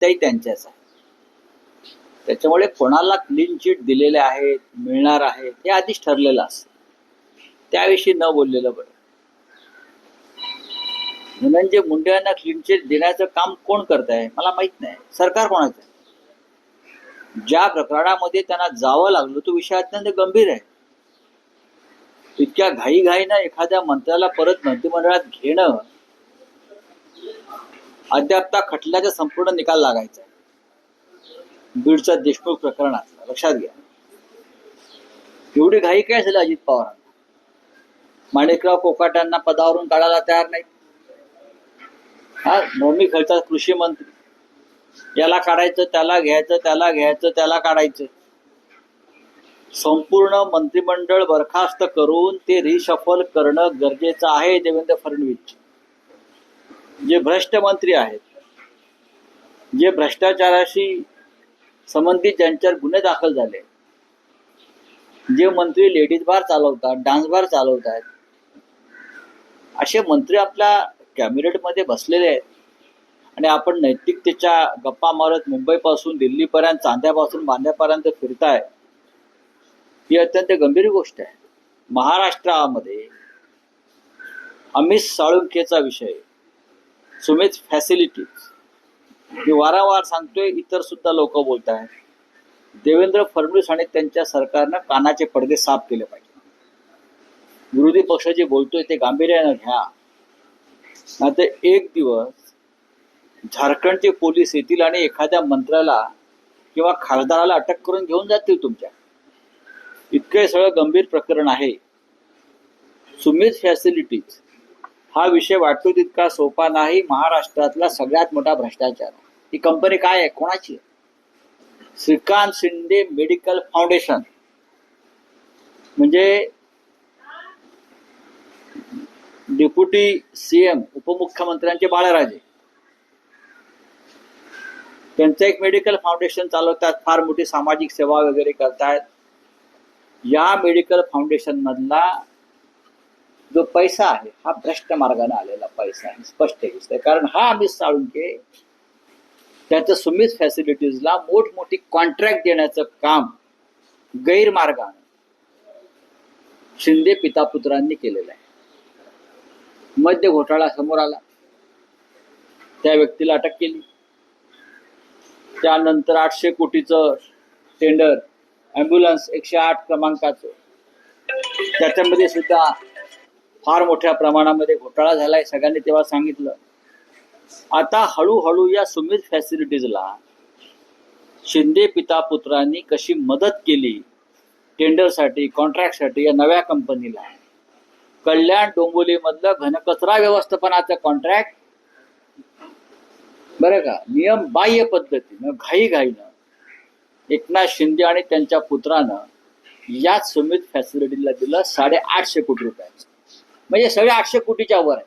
त्याही त्यांच्याच आहे. त्याच्यामुळे कोणाला क्लीन चिट दिलेले आहेत मिळणार आहेत हे आधीच ठरलेलं असतं. त्याविषयी न बोललेलं बरं. धनंजय मुंडे यांना क्लीन चिट देण्याचं काम कोण करत आहे? मला माहीत नाही. सरकार कोणाचं आहे? ज्या प्रकरणामध्ये त्यांना जावं लागलं तो विषय अत्यंत गंभीर आहे. इतक्या घाईघाईनं एखाद्या मंत्र्याला परत मंत्रिमंडळात घेणं अद्याप त्या खटल्याचा संपूर्ण निकाल लागायचा आहे. बीडच्या देशमुख प्रकरणात लक्षात घ्या. एवढी घाई काय झाली अजित पवारांना? माणिकराव कोकाटांना पदावरून काढायला तयार नाही हा नोमी खेळतात कृषी मंत्री. याला काढायचं त्याला घ्यायचं त्याला घ्यायचं त्याला काढायचं. संपूर्ण मंत्रिमंडळ बरखास्त करून ते रिशफल करणं गरजेचं आहे देवेंद्र फडणवीस जे भ्रष्ट मंत्री आहेत जे भ्रष्टाचाराशी संबंधित ज्यांच्यावर गुन्हे दाखल झाले जे मंत्री लेडीज बार चालवतात डान्स बार चालवतात असे मंत्री आपल्या कॅबिनेटमध्ये बसलेले आहेत. आणि आपण नैतिकतेच्या गप्पा मारत मुंबईपासून दिल्लीपर्यंत चांद्यापासून बांद्यापर्यंत फिरताय ही अत्यंत गंभीर गोष्ट आहे. महाराष्ट्रामध्ये अमित साळुंखेचा विषय सुमेज फॅसिलिटीज मी वारंवार सांगतोय इतर सुद्धा लोक बोलत आहेत देवेंद्र फडणवीस आणि त्यांच्या सरकारनं कानाचे पडदे साफ केले पाहिजे. विरोधी पक्ष जे बोलतोय ते गांभीर्यानं घ्या. नाहीतर एक दिवस झारखंडचे पोलीस येतील आणि एखाद्या मंत्र्याला किंवा खासदाराला अटक करून घेऊन जातील तुमच्या. इतकं सगळं गंभीर प्रकरण आहे. सुमित फॅसिलिटीज हा विषय वाटतो तितका सोपा नाही. महाराष्ट्रातला सगळ्यात मोठा भ्रष्टाचार. ही कंपनी काय आहे? कोणाची आहे? Shrikant Shinde medical foundation. म्हणजे डेप्युटी सीएम उपमुख्यमंत्र्यांचे बाळराजे. त्यांचं एक मेडिकल फाउंडेशन चालवतात फार मोठी सामाजिक सेवा वगैरे करतायत. या मेडिकल फाउंडेशन मधला जो पैसा आहे हा भ्रष्ट मार्गाने आलेला पैसा आहे. स्पष्ट दिसतंय. कारण हा अमित साळुंके त्याच्या सुमित फॅसिलिटीजला मोठमोठी कॉन्ट्रॅक्ट देण्याचं काम गैरमार्गाने शिंदे पिता पुत्रांनी केलेलं आहे. मद्य घोटाळा समोर आला. त्या व्यक्तीला अटक केली. त्यानंतर आठशे कोटीचं टेंडर ॲम्ब्युलन्स एकशे आठ क्रमांकाचं. त्याच्यामध्ये सुद्धा फार मोठ्या प्रमाणामध्ये घोटाळा झालाय सगळ्यांनी तेव्हा सांगितलं. आता हळूहळू या सुमित फॅसिलिटीजला शिंदे पिता पुत्रांनी कशी मदत केली टेंडरसाठी कॉन्ट्रॅक्टसाठी या नव्या कंपनीला? कल्याण डोंबिवलीमधलं घनकचरा व्यवस्थापनाचं कॉन्ट्रॅक्ट? बरं का नियम बाह्य पद्धतीनं घाईघाईनं एकनाथ शिंदे आणि त्यांच्या पुत्रानं याच सुमित फॅसिलिटीला दिलं साडेआठशे कोटी रुपयाचं. म्हणजे सगळे आठशे कोटीच्या वर आहे.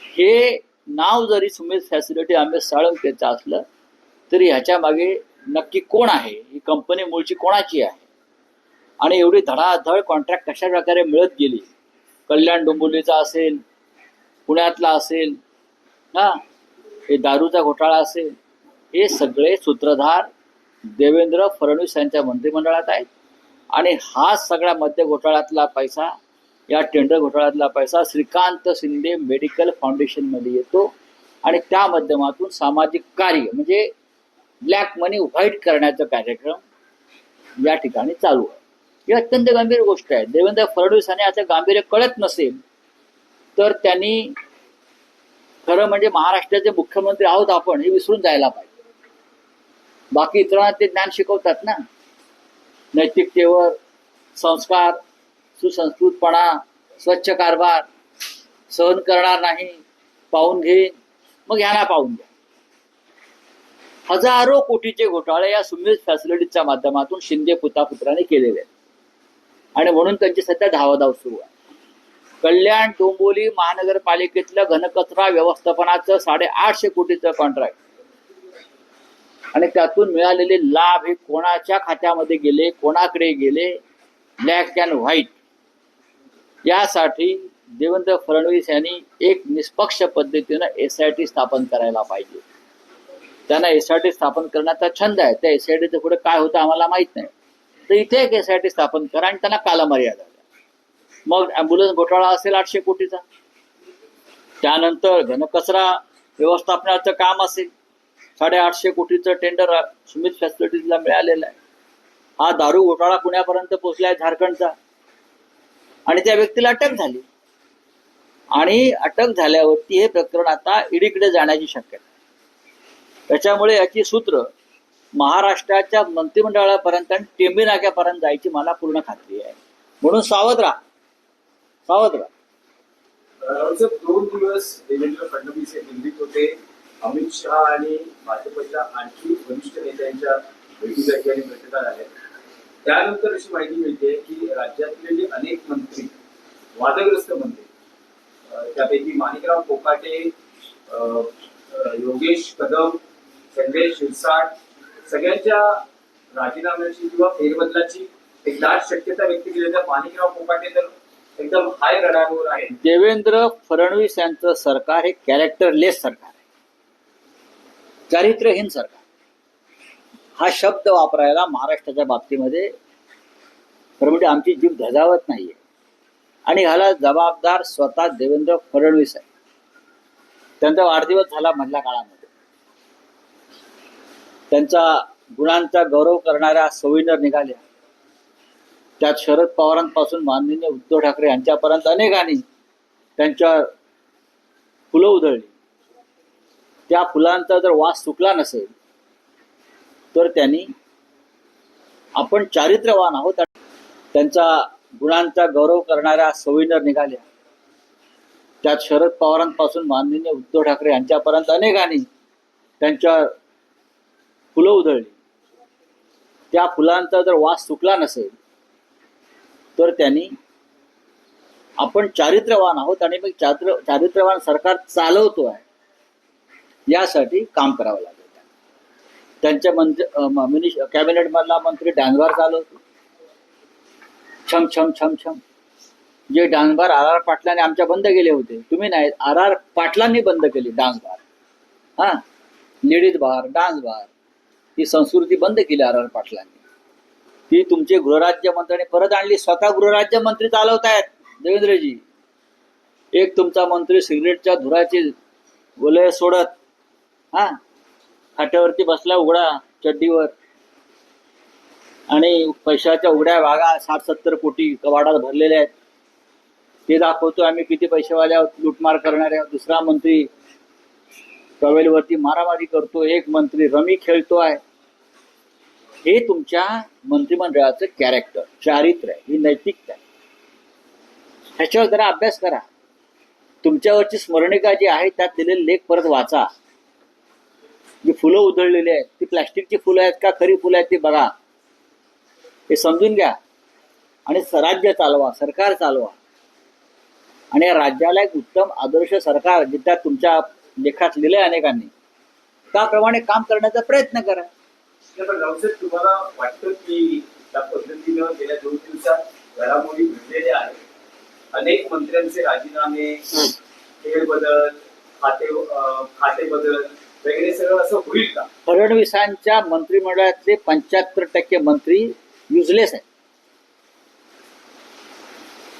हे नाव जरी सुमित फॅसिलिटी आम्ही साळुंकेचं असलं तरी ह्याच्या मागे नक्की कोण आहे? ही कंपनी मूळची कोणाची आहे? आणि एवढी धडाधड कॉन्ट्रॅक्ट कशा प्रकारे मिळत गेली? कल्याण डोंबिवलीचा असेल पुण्यातला असेल हा? हे दारूचा घोटाळा असेल हे सगळे सूत्रधार देवेंद्र फडणवीस यांच्या मंत्रिमंडळात आहेत. आणि हा सगळ्या मध्य घोटाळ्यातला पैसा या टेंडर घोटाळ्यातला पैसा श्रीकांत शिंदे मेडिकल फाउंडेशनमध्ये येतो आणि त्या माध्यमातून सामाजिक कार्य म्हणजे ब्लॅक मनी व्हाईट करण्याचा कार्यक्रम या ठिकाणी चालू आहे. ही अत्यंत गंभीर गोष्ट आहे. देवेंद्र फडणवीस यांनी आता गांभीर्य कळत नसेल तर त्यांनी खरं म्हणजे महाराष्ट्राचे मुख्यमंत्री आहोत आपण हे विसरून जायला पाहिजे. बाकी इतरांना ते ज्ञान शिकवतात ना. नैतिकतेवर संस्कार सुसंस्कृतपणा स्वच्छ कारभार सहन करणार नाही पाहून घेईन. मग ह्याला पाहून घ्या. हजारो कोटीचे घोटाळे या सुमित फॅसिलिटीच्या माध्यमातून शिंदे पुतापुत्राने केलेले आहेत. आणि म्हणून त्यांची सध्या धावाधाव सुरू आहे. कल्याण डोंबोली महानगरपालिकेतलं घनकचरा व्यवस्थापनाचं साडेआठशे कोटीचं कॉन्ट्रॅक्ट आणि त्यातून मिळालेले लाभ हे कोणाच्या खात्यामध्ये गेले कोणाकडे गेले? Black and white. यासाठी देवेंद्र फडणवीस यांनी एक निष्पक्ष पद्धतीनं एस आय टी स्थापन करायला पाहिजे. त्यांना एस आय टी स्थापन करण्याचा छंद आहे. त्या एस आय टीचं पुढे काय होतं आम्हाला माहीत नाही. तर इथे एक एस आय टी स्थापन करा आणि त्यांना कालमर्यादा द्या. मग अँब्युलन्स घोटाळा असेल आठशे कोटीचा. त्यानंतर घनकचरा व्यवस्थापनाचं काम असेल. साडेआठशे कोटीचं टेंडर सुमित फॅसिलिटीजला मिळालेलं आहे. हा दारू घोटाळा पुण्यापर्यंत पोहोचलाय झारखंडचा. आणि त्या व्यक्तीला अटक झाली. आणि अटक झाल्यावरती हे प्रकरण आता ईडीकडे जाण्याची शक्यता आहे. त्याच्यामुळे याची सूत्र महाराष्ट्राच्या मंत्रिमंडळापर्यंत आणि टेंबी नाक्यापर्यंत जायची मला पूर्ण खात्री आहे. म्हणून सावध राहा. सावध राहा. दोन दिवस देवेंद्र फडणवीस हे दिल्लीत होते. अमित शहा आणि भाजपच्या आणखी वरिष्ठ नेत्यांच्या भेटी आणि बैठका झाल्या. त्यानंतर अशी माहिती मिळते की राज्यातले जे अनेक मंत्री वादग्रस्त मंत्री त्यापैकी माणिकराव कोकाटे योगेश कदम संजय शिरसाट सगळ्यांच्या राजीनाम्याची किंवा फेरबदलाची एक दाट शक्यता व्यक्त केली. तर माणिकराव कोकाटे तर एकदम हाय रडारवर आहे देवेंद्र फडणवीस यांचं सरकार हे कॅरेक्टरलेस सरकार आहे. चारित्र्यहीन सरकार हा शब्द वापरायला महाराष्ट्राच्या बाबतीमध्ये खरं म्हणजे आमची जीव धजावत नाहीये. आणि ह्याला जबाबदार स्वतः देवेंद्र फडणवीस आहे त्यांचा वाढदिवस झाला मधल्या काळामध्ये. त्यांचा गुणांचा गौरव करणाऱ्या सविनर निघाल्या. त्यात शरद पवारांपासून माननीय उद्धव ठाकरे यांच्यापर्यंत अनेकांनी त्यांच्या फुलं उधळली. त्या फुलांचा जर वास सुटला नसेल तर त्यांनी आपण चारित्र्यवान आहोत त्यांचा गुणांचा गौरव करणाऱ्या सविनर निघाल्या. त्यात शरद पवारांपासून माननीय उद्धव ठाकरे यांच्यापर्यंत अनेकांनी त्यांच्या फुलं उधळली. त्या फुलांचा जर वास सुटला नसेल तर त्यांनी आपण चारित्र्यवान आहोत आणि मग चारित्र चारित्र्यवान सरकार चालवतो आहे यासाठी काम करावं लागेल. त्यांच्या मंत्री मिनिस्ट कॅबिनेट मधला मंत्री डांगवार चालवतो छम छम छम छम. जे डांगबार आर आर पाटलांनी आमच्या बंद केले होते. तुम्ही नाही आर आर पाटलांनी बंद केली डान्स बार हा? लेडीज बार डान्स बार ही संस्कृती बंद केली आर आर पाटलांनी. ती तुमचे गृहराज्यमंत्र्यांनी परत आणली स्वतः गृहराज्यमंत्री चालवतायत देवेंद्रजी. एक तुमचा मंत्री सिगरेटच्या धुराचे वलय सोडत हा? खाट्यावरती बसला उघडा चड्डीवर. आणि पैशाच्या उघड्या भागा साठ सत्तर कोटी कवाडात भरलेल्या आहेत. ते दाखवतो आम्ही किती पैसेवाल्या लुटमार करणारे आहोत. दुसरा मंत्री. टॉवेलवरती मारामारी करतो एक मंत्री रमी खेळतो आहे. हे तुमच्या मंत्रिमंडळाचं कॅरेक्टर चारित्र्य आहे ही नैतिकता आहे. ह्याच्यावर जरा अभ्यास करा. तुमच्यावरची स्मरणिका जी आहे त्यात दिलेले लेख परत वाचा. जी फुलं उधळलेली आहेत ती प्लॅस्टिकची फुलं आहेत का खरी फुलं आहेत ती बघा. हे समजून घ्या. आणि राज्य चालवा सरकार चालवा. आणि या राज्याला एक उत्तम आदर्श सरकार जे त्या तुमच्या लेखात लिहिलंय अनेकांनी. त्याप्रमाणे काम करण्याचा प्रयत्न करा. तुम्हाला वाटतं की त्या पद्धतीनं गेल्या दोन दिवसात घडामोडी घडलेल्या आहेत. अनेक मंत्र्यांचे राजीनामे खाते खाते बदल वगैरे सगळं असं होईल का फडणवीसांच्या मंत्रिमंडळातले पंच्याहत्तर टक्के मंत्री युजलेस आहेत.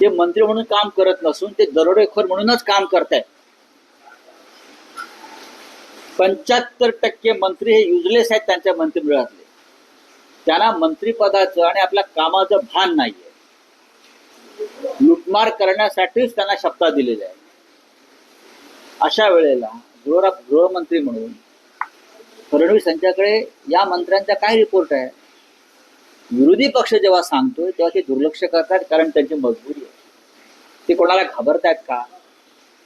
ते मंत्री म्हणून काम करत नसून ते दरोडेखोर म्हणूनच काम करतायत. पंच्याहत्तर टक्के मंत्री हे युजलेस आहेत त्यांच्या मंत्रिमंडळातले. त्यांना मंत्रिपदाचं आणि आपल्या कामाचं भान नाहीये. लुटमार करण्यासाठीच त्यांना शब्दा दिलेल्या आहे अशा वेळेला गृह गृहमंत्री म्हणून फडणवीस यांच्याकडे या मंत्र्यांचा काय रिपोर्ट आहे? विरोधी पक्ष जेव्हा सांगतोय तेव्हा ते दुर्लक्ष करतात कारण त्यांची मजबुरी आहे. ते कोणाला घाबरतायत का?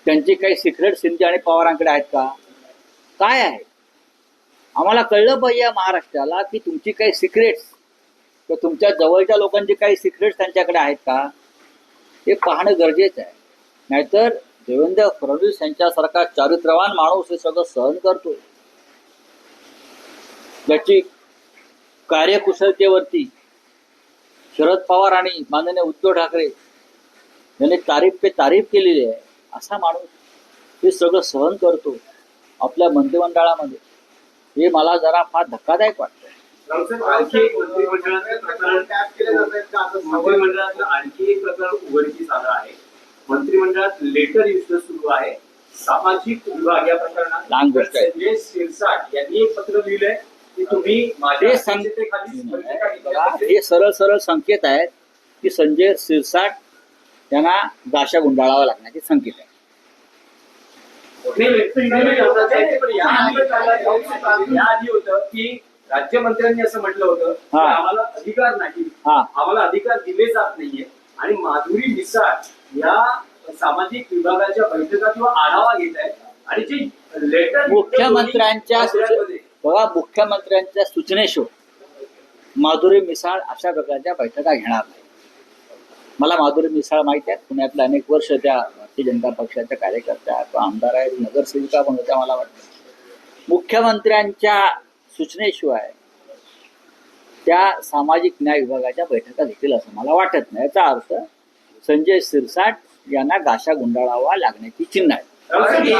त्यांची काही सिक्रेट सिंधी आणि पवारांकडे आहेत का? काय आहे? आम्हाला कळलं पाहिजे महाराष्ट्राला की तुमची काही सिक्रेट्स किंवा तुमच्या जवळच्या लोकांची काही सिक्रेट्स त्यांच्याकडे आहेत का? हे पाहणं गरजेचं आहे. नाहीतर देवेंद्र फडणवीस यांच्यासारखा चारित्र्यवान माणूस हे सगळं सहन करतो ज्याची कार्यकुशलतेवरती शरद पवार आणि माननीय उद्धव ठाकरे यांनी तारीफ पे तारीफ केलेली आहे. असा माणूस हे सगळं सहन करतो आपल्या मंत्रिमंडळामध्ये. हे मला जरा फार धक्कादायक वाटतं आणखी एक प्रकरण आणखी एक प्रकरण उघडकीस आलं आहे. मंत्रिमंडळात लेटर युद्ध सुरू आहे सामाजिक विभाग या प्रकरणात. संजय शिरसाट यांनी एक पत्र लिहिलंय की तुम्ही माझ्या हे हे सरळ सरळ संकेत आहेत की संजय सिरसाट यांना गाशा गुंडाळावा लागण्याचे संकेत आहे याआधी- होतं की राज्यमंत्र्यांनी असं म्हटलं होतं की हा. आम्हाला अधिकार नाही हा. आम्हाला अधिकार दिले जात नाहीये आणि माधुरी मिसाळ या सामाजिक विभागाच्या बैठका किंवा आढावा घेत आहेत. आणि जे लेटर मुख्यमंत्र्यांच्या बघा मुख्यमंत्र्यांच्या सूचनेशिवाय माधुरी मिसाळ अशा प्रकारच्या बैठका घेणार नाही. मला माधुरी मिसाळ माहिती आहे पुण्यातल्या अनेक वर्ष त्या भारतीय जनता पक्षाच्या कार्यकर्त्या किंवा आमदार आहेत. नगरसेविका पण होत्या मला वाटतं. मुख्यमंत्र्यांच्या सूचनेशिवाय त्या सामाजिक न्याय विभागाच्या बैठका घेतील असं मला वाटत नाही. याचा अर्थ संजय सिरसाट यांना गाशा गुंडाळावा लागण्याची चिन्ह आहे. मराठी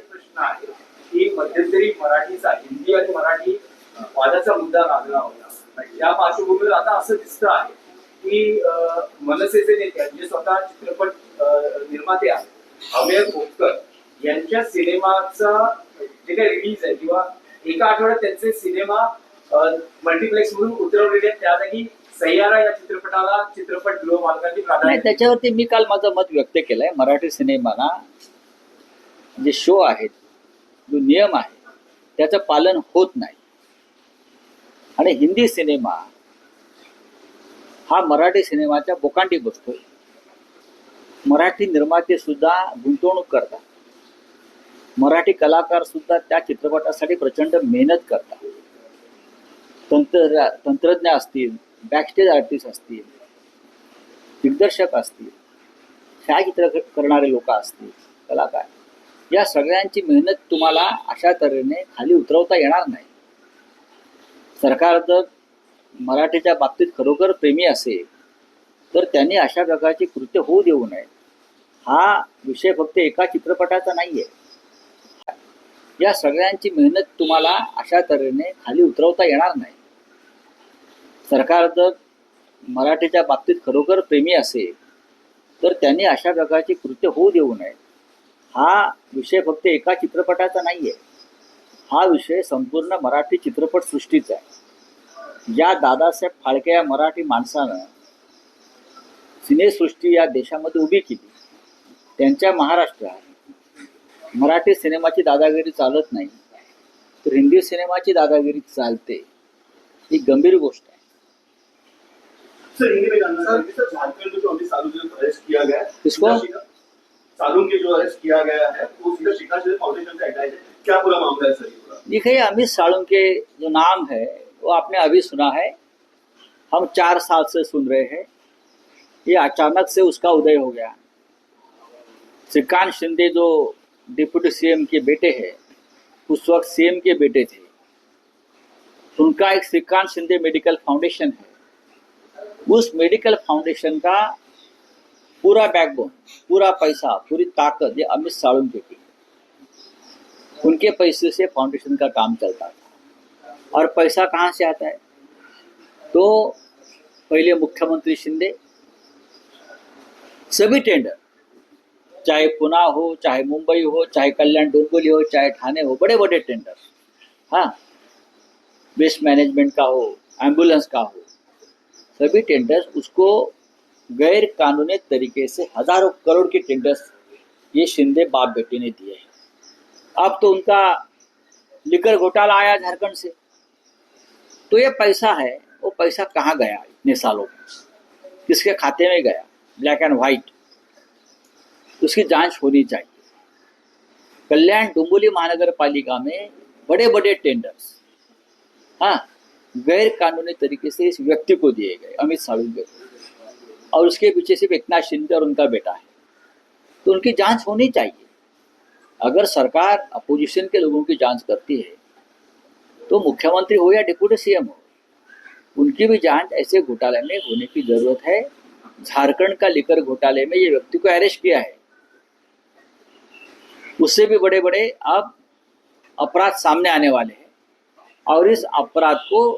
प्रश्न आहे की मध्यंतरी मराठीचा हिंदी आणि मराठी वादाचा मुद्दा लागला होता. या पार्श्वभूमीवर आता असं दिसतं आहे की मनसेचे नेते आणि स्वतः चित्रपट निर्माते आहेत अमेय खोपकर यांच्या सिनेमाचा जे काही रिलीज आहे किंवा एका आठवड्यात त्यांचे सिनेमा मल्टिप्लेक्स मधून उतरवलेले आहेत. त्या जागी सह्यारा या चित्रपटाला चित्रपट गृह मालकांनी प्राधान्य नाही त्याच्यावरती मी काल माझं मत व्यक्त केलंय. मराठी सिनेमाला जे शो आहेत जो नियम आहे त्याचं पालन होत नाही. आणि हिंदी सिनेमा हा मराठी सिनेमाच्या बोकांडी बसतोय मराठी निर्माते सुद्धा गुंतवणूक करतात. मराठी कलाकार सुद्धा त्या चित्रपटासाठी प्रचंड मेहनत करतात. तंत्र तंत्रज्ञ असतील बॅकस्टेज आर्टिस्ट असतील दिग्दर्शक असतील छायाचित्र करणारे लोक असतील कलाकार या सगळ्यांची मेहनत तुम्हाला अशा तऱ्हेने खाली उतरवता येणार नाही. सरकार जर मराठीच्या बाबतीत खरोखर प्रेमी असेल तर त्यांनी अशा प्रकारची कृत्य होऊ देऊ नये. हा विषय फक्त एका चित्रपटाचा नाही आहे या सगळ्यांची मेहनत तुम्हाला अशा तऱ्हेने खाली उतरवता येणार नाही. सरकार जर मराठीच्या बाबतीत खरोखर प्रेमी असेल तर त्यांनी अशा प्रकारची कृत्य होऊ देऊ नये. हा विषय फक्त एका चित्रपटाचा नाही आहे हा विषय संपूर्ण मराठी चित्रपटसृष्टीचा आहे. या दादासाहेब फाळके या मराठी माणसानं सिनेसृष्टी या देशामध्ये उभी केली. त्यांच्या महाराष्ट्रात मराठी सिनेमाची दादागिरी चालत नाही तर हिंदी सिनेमाची दादागिरी चालते. ही गंभीर गोष्ट आहे. किसको? जो अमित साड़ू के जो नाम है वो आपने अभी सुना है। हम चार साल से सुन रहे हैं। ये अचानक से उसका उदय हो गया। श्रीकांत शिंदे जो डिप्यूटी सीएम के बेटे हैं। उस वक्त सीएम के बेटे थे। उनका एक श्रीकांत शिंदे मेडिकल फाउंडेशन है। उस मेडिकल फाउंडेशन का पूरा बैकबोन, पूरा पैसा, पूरी ताकत ये अमित साळुंके की उनके पैसे से फाउंडेशन का काम चलता था। और पैसा कहाँ से आता है? तो पहले मुख्यमंत्री शिंदे। सभी टेंडर चाहे पुना हो, चाहे मुंबई हो, चाहे कल्याण डोंगोली हो, चाहे ठाणे हो बड़े बड़े टेंडर हाँ वेस्ट मैनेजमेंट का हो एंबुलेंस का हो, सभी टेंडर्स उसको गैर कानूनी तरीके से हज़ारों करोड़ के टेंडर्स ये शिंदे बाप बेटे ने दिए हैं। अब तो उनका लिकर घोटाला आया झारखंड से। तो ये पैसा है, वो पैसा कहाँ गया इतने सालों में? किसके खाते में गया? ब्लैक एंड व्हाइट उसकी जाँच होनी चाहिए। कल्याण डुम्बोली महानगर पालिका में बड़े बड़े टेंडर्स हाँ गैर कानूनी तरीके से इस व्यक्ति को दिए गए, अमित को। और उसके पीछे सिर्फ़ एकनाथ शिंदे और उनका बेटा है। तो उनकी जाँच होनी चाहिए। अगर सरकार अपोजिशन के लोगों की जाँच करती है तो मुख्यमंत्री हो या डिप्यूटी सीएम हो, उनकी भी जाँच ऐसे घोटाले में होने की ज़रूरत है। झारखंड का लेकर घोटाले में ये व्यक्ति को अरेस्ट किया है। उससे भी बड़े बड़े अब अपराध सामने आने वाले हैं और इस अपराध को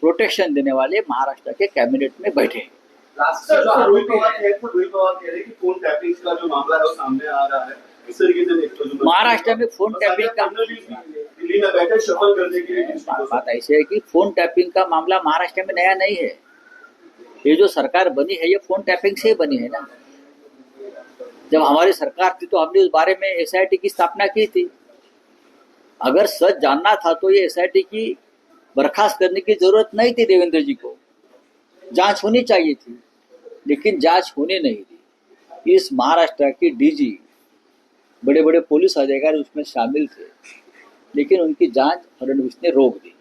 प्रोटेक्शन देने वाले महाराष्ट्र के कैबिनेट में बैठे हैं। लास्ट सर जो सर, रोहित आरोपी पवार है कह रहे रोहित पवार कह रहे हैं कि फोन टैपिंग का जो मामला है वो सामने आ रहा है। इस तरीके से देखते हो। महाराष्ट्र में फोन टैपिंग का दिल्ली में बैठे शफल करने के लिए। बात बात ऐसी है कि फोन टैपिंग का मामला महाराष्ट्र में नया नहीं है। ये जो सरकार बनी है ये फोन टैपिंग से ही बनी है ना। जब हमारी सरकार थी तो हमने उस बारे में एसआईटी की स्थापना की थी। अगर सच जानना था तो ये एसआईटी की बर्खास्त करने की ज़रूरत नहीं थी देवेंद्र जी को। जाँच होनी चाहिए थी, लेकिन जाँच होने नहीं दी इस महाराष्ट्र की डीजी बड़े बड़े पुलिस अधिकारी उसमें शामिल थे, लेकिन उनकी जाँच फडणवीस ने रोक दी।